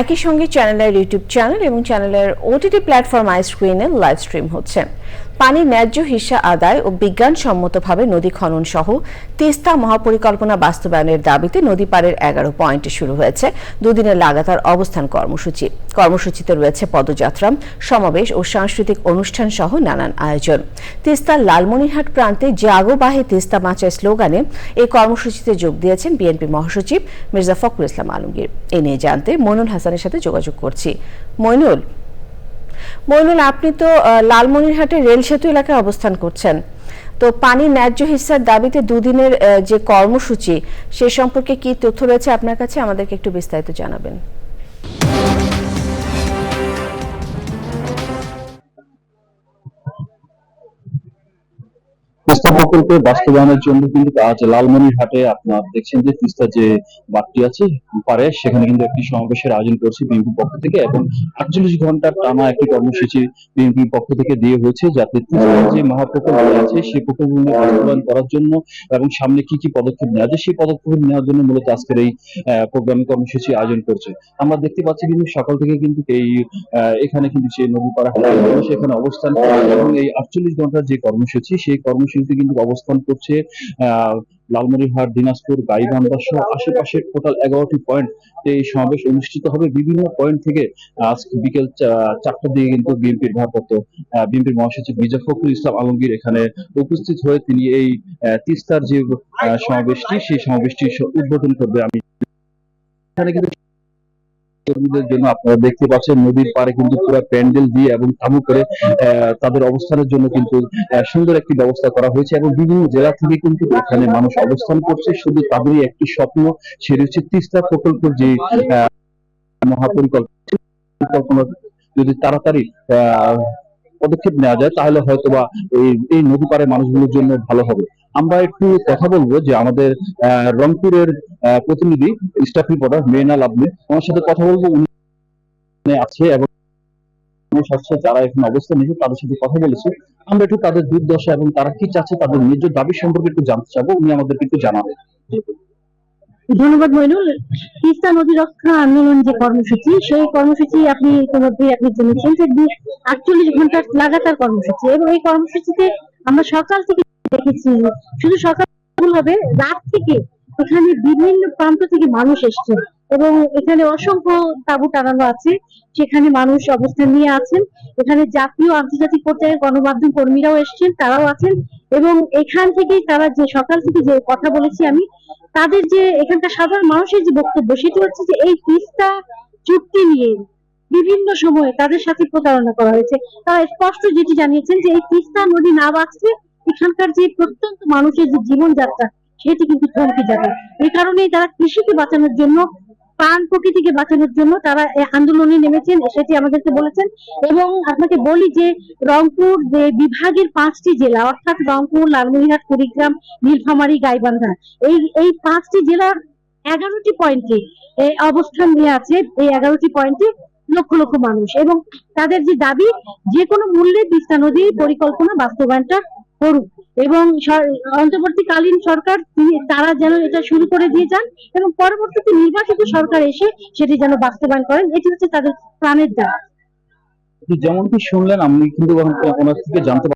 একই সঙ্গে চ্যানেলের ইউটিউব চ্যানেল এবং চ্যানেলের ওটিটি প্ল্যাটফর্ম আইস্ক্রিনে লাইভ স্ট্রিম হচ্ছে। পানির ন্যায্য হিস্সা আদায় ও বিজ্ঞানসম্মতভাবে নদী খনন সহ তিস্তা মহাপরিকল্পনা বাস্তবায়নের দাবিতে নদী পাড়ের এগারো পয়েন্টে শুরু হয়েছে। দুদিনের লাগাতার অবস্থান কর্মসূচি। কর্মসূচিতে রয়েছে পদযাত্রা, সমাবেশ ও সাংস্কৃতিক অনুষ্ঠান সহ নানান আয়োজন। তিস্তার লালমনিরহাট প্রান্তে জাগো বাহে তিস্তা মাচার স্লোগানে এই কর্মসূচিতে যোগ দিয়েছেন বিএনপি মহাসচিব মির্জা ফখরুল ইসলাম আলমগীর। এ নিয়ে জানতে মইনুল হাসানের সাথে যোগাযোগ করছি। মইনুল মইনুল, আপনি তো লালমনিরহাটে রেল সেতু এলাকায় অবস্থান করছেন। তো পানি ন্যায্য হিস্সার দাবিতে দুদিনের যে কর্মসূচি, সে সম্পর্কে কি তথ্য রয়েছে আপনার কাছে? আমাদেরকে একটু বিস্তারিত জানাবেন। তিস্তা প্রকল্পের বাস্তবায়নের জন্য কিন্তু আজ লালমনিরহাটে আপনার দেখছেন যে তিস্তা যে বাঁধটি আছে পারে সেখানে কিন্তু একটি সমাবেশের আয়োজন করছে বিএনপি পক্ষ থেকে এবং আটচল্লিশ ঘণ্টার টানা একটি কর্মসূচি বিএনপি পক্ষ থেকে দিয়ে হয়েছে, যাতে তিস্তার যে মহাপ্রকল্প আছে সেই প্রকল্পগুলো বাস্তবায়ন করার জন্য এবং সামনে কি কি পদক্ষেপ নেওয়া যায়, সেই পদক্ষেপ নেওয়ার জন্য মূলত আজকের এই প্রোগ্রামিং কর্মসূচি আয়োজন করছে। আমরা দেখতে পাচ্ছি কিন্তু সকাল থেকে কিন্তু এই এখানে কিন্তু সেই নদী পাড়া হাটের মানুষ এখানে অবস্থান এবং এই আটচল্লিশ ঘণ্টার যে কর্মসূচি, সেই কর্মসূচিতে কিন্তু অবস্থান করছে লালমনিরহাট, দিনাজপুর, গাইবান্ধা সহ আশেপাশের টোটাল এগারোটি পয়েন্ট এই সমাবেশ অনুষ্ঠিত হবে। বিভিন্ন পয়েন্ট থেকে আজ বিকেল চারটার দিকে কিন্তু বিএনপির ভারপ্রাপ্ত বিএনপির মহাসচিব মির্জা ফখরুল ইসলাম আলমগীর এখানে উপস্থিত হয়ে তিনি এই তিস্তার যে সমাবেশটি, সেই সমাবেশটি উদ্বোধন করবে। আমি এখানে কিন্তু কর্মীদের জন্য আপনারা দেখতে পাচ্ছেন নদীর পাড়ে কিন্তু পুরো প্যান্ডেল দিয়ে এবং তাবু করে তাদের অবস্থানের জন্য কিন্তু সুন্দর একটি ব্যবস্থা করা হয়েছে এবং বিভিন্ন জেলা থেকে কিন্তু এখানে মানুষ অবস্থান করছে। শুধু তাদেরই একটি স্বপ্ন সেটি হচ্ছে তিস্তা প্রকল্পের যে মহাপরিকল্পনা যদি তাড়াতাড়ি পদক্ষেপ নেওয়া যায় তাহলে হয়তো বা এই এই নদী পাড়ের মানুষগুলোর জন্য ভালো হবে। আমরা একটু কথা বলব যে আমাদের আহ, রংপুরের প্রতিনিধি স্টাফ রিপোর্টার মেয়না লাভলি ওনার সাথে কথা বলব। উনি আছে এবং উনি যারা এখানে অবস্থান নিয়েছে তাদের সাথে কথা বলেছি। আমরা একটু তাদের দুর্দশা এবং তারা কি চাচ্ছে তাদের ন্যায্য দাবি সম্পর্কে একটু জানতে চাবো। উনি আমাদেরকে একটু জানাবেন। ধন্যবাদ মইনুল। তিস্তা নদী রক্ষা আন্দোলন যে কর্মসূচি, সেই কর্মসূচি আপনি ইতিমধ্যে আপনি জেনেছেন যে আটচল্লিশ ঘণ্টার লাগাতার কর্মসূচি। এবং এই কর্মসূচিতে আমরা সকাল থেকে দেখেছি শুধু সকাল হবে রাত থেকে এখানে বিভিন্ন প্রান্ত থেকে মানুষ এসছে। এবং এখানে অসংখ্য তাবু টানানো আছে সেখানে মানুষ অবস্থান নিয়ে আছেন। এখানে জাতীয় আন্তর্জাতিক পর্যায়ের গণমাধ্যম কর্মীরাও এসেছেন, তারাও আছেন এবং এখান থেকেই তারা যে সকাল থেকে যে কথা বলেছি আমি, তাদের যে এখানকার সাধারণ মানুষের যে বক্তব্য, সেটি হচ্ছে যে এই তিস্তা চুক্তি নিয়ে বিভিন্ন সময়ে তাদের সাথে প্রতারণা করা হয়েছে। তারা স্পষ্ট যেটি জানিয়েছেন যে এই তিস্তা নদী না বাঁচলে এখানকার যে প্রত্যন্ত মানুষের যে জীবনযাত্রা, সেটি কিন্তু থমকে যাবে। এই কারণেই তারা কৃষিকে বাঁচানোর জন্য প্রাণ প্রকৃতিকে বাঁচানোর জন্য তারা আন্দোলনে নেমেছেন, সেটি আমাদেরকে বলেছেন। এবং আপনাকে বলি যে রংপুর, যে বিভাগের পাঁচটি জেলা, অর্থাৎ রংপুর, লালমনিরহাট, কুড়িগ্রাম, নীলফামারী, গাইবান্ধা, এই এই পাঁচটি জেলার এগারোটি পয়েন্টে অবস্থান নিয়ে আছে এই এগারোটি পয়েন্টে লক্ষ লক্ষ মানুষ। এবং তাদের যে দাবি, যে কোনো মূল্যে তিস্তা নদীর পরিকল্পনা বাস্তবায়নটা করুক। এবং অন্তর্বর্তীকালীন সরকার তারা যেন এটা শুরু করে দিয়ে যান এবং পরবর্তীতে নির্বাচিত সরকার এসে সেটি যেন বাস্তবায়ন করেন, এটি হচ্ছে তাদের প্রাণের দাবি। যেমনটি শুনলেন, আমি কিন্তু থেকে জানতে